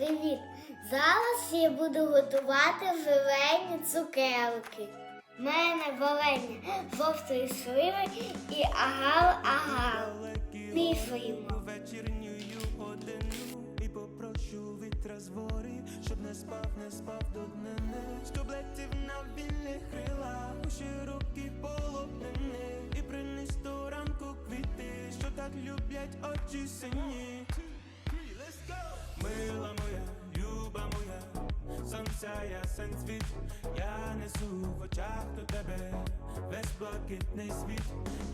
Привіт! Зараз я буду готувати зелені цукерки. У мене варення жовтої сливи і агал-агал. Мішуємо. вечірнюю годину і попрошу вітра з гори, щоб не спав, не спав до днини, щоб летів на вільних крилах у широкі полотнини і приніс до ранку квіти, що так люблять очі сині. Ясен світ, я несу в очах до тебе весь блакитний світ,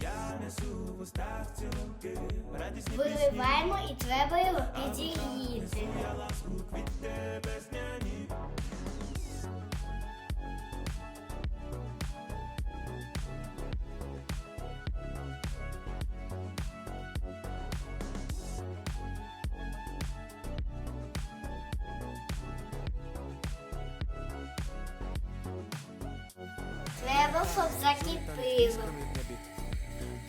я несу в устах цілки, радісні пісні, Виливаємо і треба його підігріти. я ласку квіти весняні. Треба, щоб.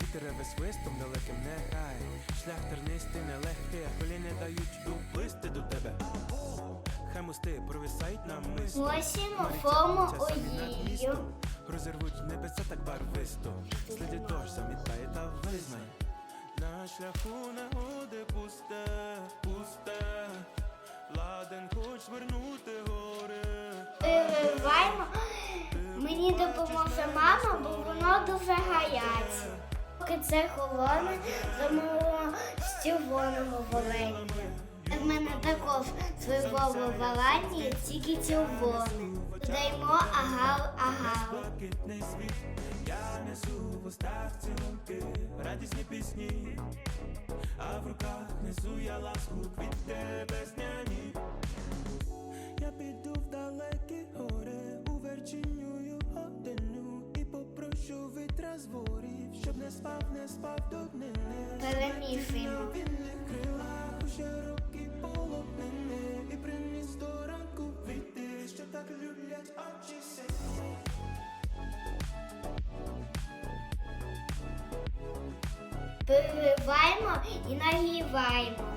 Вітер свистом далеким нехай. Шлях тернистий, нелегкий, а хвилі не дають доплисти до тебе. Хай мости провисають нам мисто. Носимо форму олію. Розірвуть небеса так барвисто. Сліди дощ замітає та визнай. На шляху негоди пусте, пусте. Ладен хоч вернути гори. Виливаємо. Воно дуже гаряче. Поки це холодне, замовимо червоного варення. В мене також сливове варення, тільки червоне. Додаємо блакитний світ, я несу в устах цілунки, радісні пісні, а в руках несу я ласку квіти весняні. Я піду в сині. Переливаємо і нагріваємо.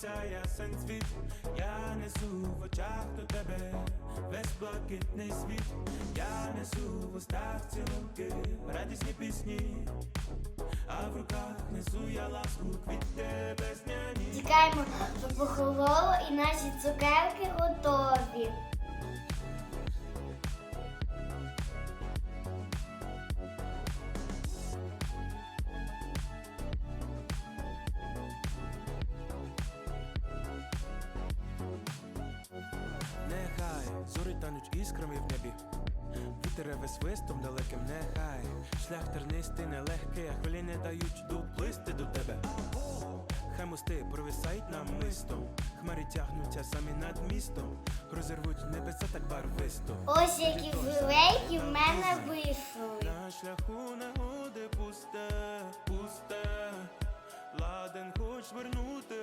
сонця сенс світ, я несу в очах до тебе весь блакитний світ, я несу в устах цілунки, радісні пісні, а в руках несу я ласку від тебе зняні. Чекаємо, щоб охололо і наші цукерки готові. Зорі тануть іскрами в небі. Вітер реве свистом далеким, нехай шлях тернистий, нелегкий, а хвилі не дають доплисти до тебе. Хай мости провисають нам мистом, хмарі тягнуться самі над містом, розірвуть небеса так барвисто. Ось які жилейки в мене вийшли. На шляху негоди пусте, пусте, ладен хоч вернути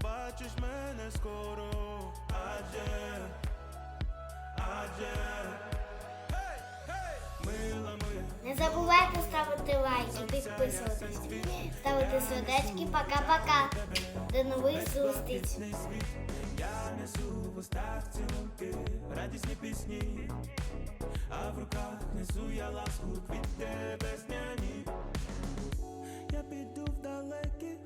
побачиш мене скоро, адже, адже, мила. Не забувайте ставити лайки, підписуватись, ставити сердечки. Пока-пока. До нових зустріч. Я несу в устах цілунки, радісні пісні, а в руках несу я ласку квіти весняні. Я піду в далекі.